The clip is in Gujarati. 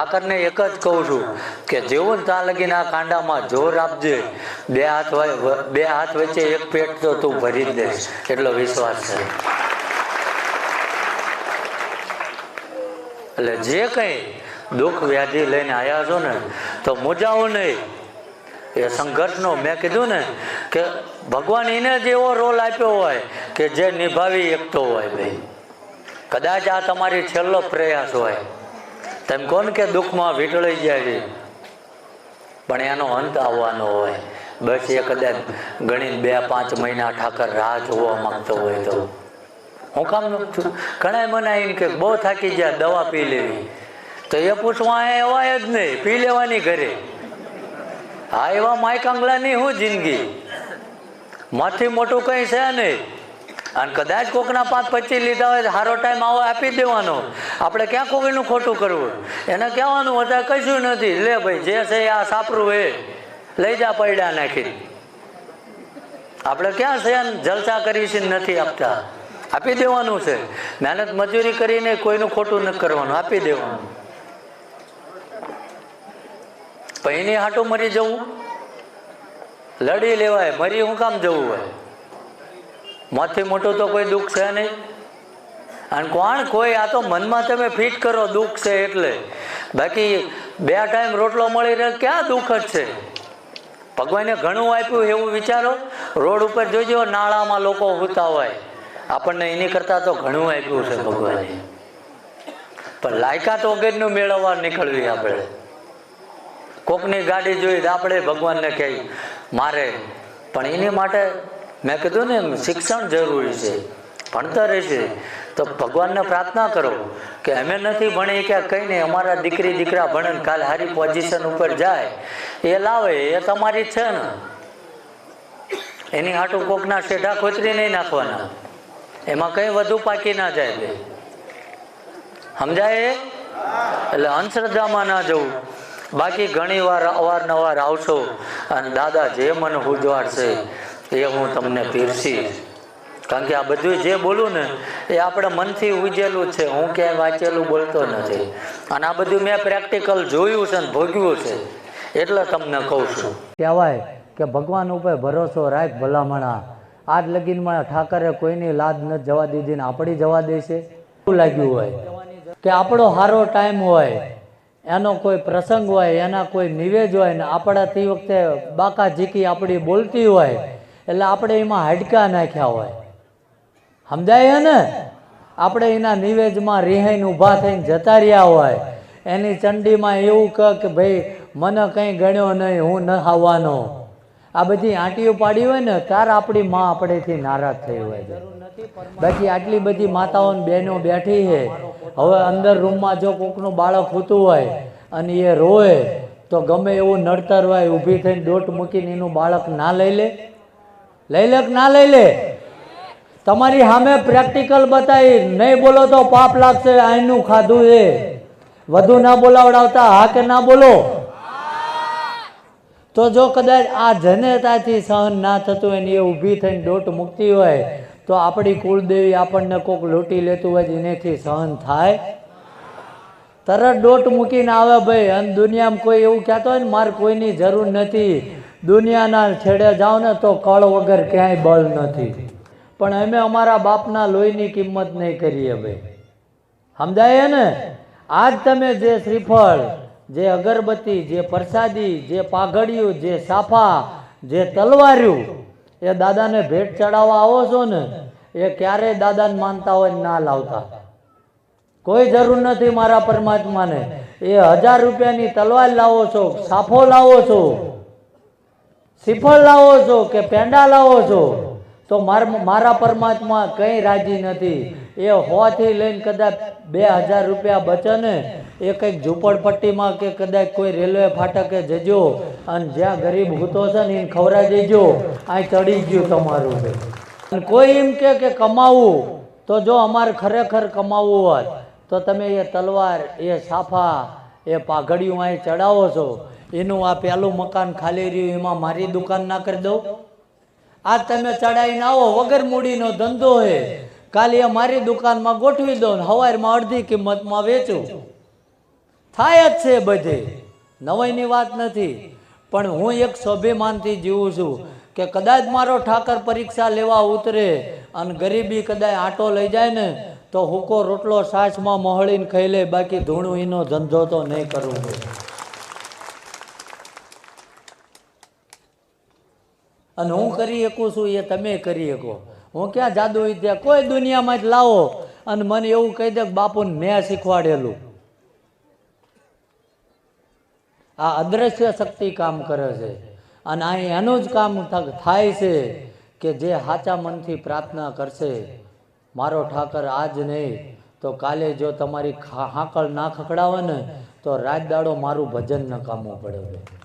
ઠાકરને એક જ કહું છું કે જેવું ને ત્યાં લગીને કાંડામાં જોર આપજે, બે હાથ બે હાથ વચ્ચે એક પેટ તો તું ભરી જ એટલો વિશ્વાસ છે. એટલે જે કંઈ દુઃખ વ્યાધિ લઈને આવ્યા છો ને, તો મોજાઓ નહીં. એ સંઘર્ષનો મેં કીધું ને કે ભગવાન એને જ એવો રોલ આપ્યો હોય કે જે નિભાવી એકતો હોય ભાઈ. કદાચ આ તમારી છેલ્લો પ્રયાસ હોય. તેમ કોણ કે દુઃખમાં વીંટળાઈ જાય છે? પણ એનો અંત આવવાનો હોય. બસ એ કદાચ ગણી બે, પાંચ મહિના ઠાકર રાહ જોવા માંગતો હોય તો. હું કામ છું ઘણા મને એમ કે બહુ થાકી ગયા, દવા પી લેવી. તો એ પૂછવા એવાય જ નહીં, પી લેવાની ઘરે. હા, એવા માયકાંગલાની હું જિંદગી? માથી મોટું કંઈ છે નહીં. અને કદાચ કોકના પાંચ પચીસ લીધા હોય સારો ટાઈમ આવો આપી દેવાનો. આપણે ક્યાં કોઈનું ખોટું કરવું? એને કહેવાનું અત્યારે કશું નથી. લે ભાઈ, જે છે આ સાપરું એ લઈ જા પૈડા નાખી આપણે ક્યાં છે જલસા કરી છે નથી આપતા? આપી દેવાનું છે. મહેનત મજૂરી કરીને કોઈનું ખોટું નથી કરવાનું. આપી દેવાનું. પૈની હાટું મરી જવું? લડી લેવાય. મરી હું કામ જવું હોય? મોથી મોટું તો કોઈ દુઃખ છે નહીં. અને કોણ કોઈ, આ તો મનમાં તમે ફિટ કરો, દુઃખ છે એટલે. બાકી બે ટાઈમ રોટલો મળી રહે, ક્યાં દુઃખ જ છે? ભગવાને ઘણું આપ્યું એવું વિચારો. રોડ ઉપર જોજો, નાળામાં લોકો હોતા હોય. આપણને એની કરતાં તો ઘણું આપ્યું છે ભગવાને. પણ લાયકાત વગરનું મેળવવા નીકળવી આપણે. કોકની ગાડી જોઈ આપણે ભગવાનને કહી મારે, પણ એની માટે મેં કીધું ને, શિક્ષણ જરૂરી છે, ભણતર છે. તો ભગવાનને પ્રાર્થના કરો કે અમે નથી ભણી કે કંઈ નહીં, અમારા દીકરી, દીકરા ભણે કાલે સારી પોઝિશન ઉપર જાય. એ લાવે, એ તમારી છે ને. એની હાટું કોકના શેઢા ખોતરી નહીં નાખવાના. એમાં કંઈ વધુ પાકી ના જાય બે. સમજાય? એટલે અંધશ્રદ્ધામાં ના જવું. બાકી ઘણી વાર અવારનવાર આવશો અને દાદા જે મને ઉજવાડશે એ હું તમને પીરસીશ કારણ કે આ બધું જે બોલું ને, એ આપણે મનથી ઉજેલું છે. હું ક્યાંય વાંચેલું બોલતો નથી. અને આ બધું મેં પ્રેક્ટિકલ જોયું છે ને, ભોગ્યું છે. એટલે તમને કહું છું. કહેવાય કે ભગવાન ઉપર ભરોસો રાખ ભલામણા. આજ લગીનમાં ઠાકરે કોઈની લાદ ન જવા દીધી ને આપણી જવા દેશે શું લાગ્યું હોય? કે આપણો સારો ટાઈમ હોય, એનો કોઈ પ્રસંગ હોય, એના કોઈ નિવેજ હોય ને આપણા તે વખતે બાકા ઝીકી આપણી બોલતી હોય એટલે આપણે એમાં હાડકા નાખ્યા હોય. સમજાય ને? આપણે એના નિવેજમાં રિહાઈને ઊભા થઈને જતા રહ્યા હોય. એની ચંડીમાં એવું કહે કે, ભાઈ, મને કંઈ ગણ્યો નહીં, હું ન આવવાનો આ બધી આંટીઓ પાડી હોય ને, તાર આપણી માં આપણેથી નારાજ થઈ હોય છે. બાકી આટલી બધી માતાઓ બહેનો બેઠી છે. હવે અંદર રૂમમાં જો કોકનું બાળક હોતું હોય અને એ રોય તો ગમે એવું નડતર હોય, ઊભી થઈને દોટ મૂકીને એનું બાળક ના લઈ લે. લઈ લે કે ના લઈ લે? તમારી સામે પ્રેક્ટિકલ બતાવી. નહીં બોલો તો પાપ લાગશે આનું ખાધું છે. વધુ ના બોલાવડાવતા હા કે ના બોલો? તો જો કદાચ આ જનતાથી સહન ના થતું હોય ને એ ઊભી થઈને દોટ મૂકતી હોય, તો આપણી કુળદેવી આપણને કોક લૂંટી લેતું હોય એનેથી સહન થાય. તરત દોટ મૂકીને આવે ભાઈ, અને દુનિયામાં કોઈ એવું કહેતો હોય ને, મારે કોઈની જરૂર નથી. દુનિયાના છેડે જાઓ ને તો કળ વગર ક્યાંય બળ નથી. પણ અમે અમારા બાપના લોહીની કિંમત નહીં કરીએ ભાઈ. સમજાય ને? આજ તમે જે શ્રીફળ, જે અગરબત્તી, જે પ્રસાદી, જે પાઘડિયું, જે સાફા, જે તલવાર્યું, એ દાદાને ભેટ ચડાવવા આવો છો ને, એ ક્યારેય દાદાને માનતા હોય ના લાવતા. કોઈ જરૂર નથી મારા પરમાત્માને. એ હજાર રૂપિયાની તલવાર લાવો છો, સાફો લાવો છો. શ્રીફળ લાવો છો કે પેંડા લાવો છો? તો માર પરમાત્મા કંઈ રાજી નથી. એ હોથી લઈને કદાચ બે હજાર રૂપિયા બચે એ કંઈક ઝૂંપડપટ્ટીમાં કે કદાચ કોઈ રેલવે ફાટકે જજો અને જ્યાં ગરીબ હૂતો છે ને એને ખવડાવી દેજો. આ ચડી ગયું તમારું. અને કોઈ એમ કે કે કમાવું, તો જો અમારે ખરેખર કમાવવું હોત તો તમે એ તલવાર, એ સાફા, એ પાઘડિયું અહીં ચડાવો છો. એનું આ પહેલું મકાન ખાલી રહ્યું, એમાં મારી દુકાન ના કરી દઉં. આ તમે ચડાવીને આવો, વગર મૂડીનો ધંધો હે. કાલે એ મારી દુકાનમાં ગોઠવી દો ને હવારમાં અડધી કિંમતમાં વેચું. થાય જ છે બધે. નવાઈની વાત નથી. પણ હું એક સ્વાભિમાનથી જીવું છું કે કદાચ મારો ઠાકર પરીક્ષા લેવા ઉતરે અને ગરીબી કદાચ આટો લઈ જાય ને, તો હુકો રોટલો સાસમાં મહળીને ખાઈ લે, બાકી ધૂણું એનો ધંધો તો નહીં કરવું અને હું કરી શકું છું એ તમે કરી શકો. હું ક્યાં જાદુ વિદ્યા કોઈ દુનિયામાં જ લાવો. અને મને એવું કહી દે બાપુને મેં શીખવાડેલું. આ અદ્રશ્ય શક્તિ કામ કરે છે. અને અહીં એનું જ કામ થાય છે કે જે સાચા મનથી પ્રાર્થના કરશે, મારો ઠાકર આજ નહીં, તો કાલે જો તમારી હાંકળ ના ખકડાવે ને, તો રાત દાડો મારું ભજન ન કામવું પડે.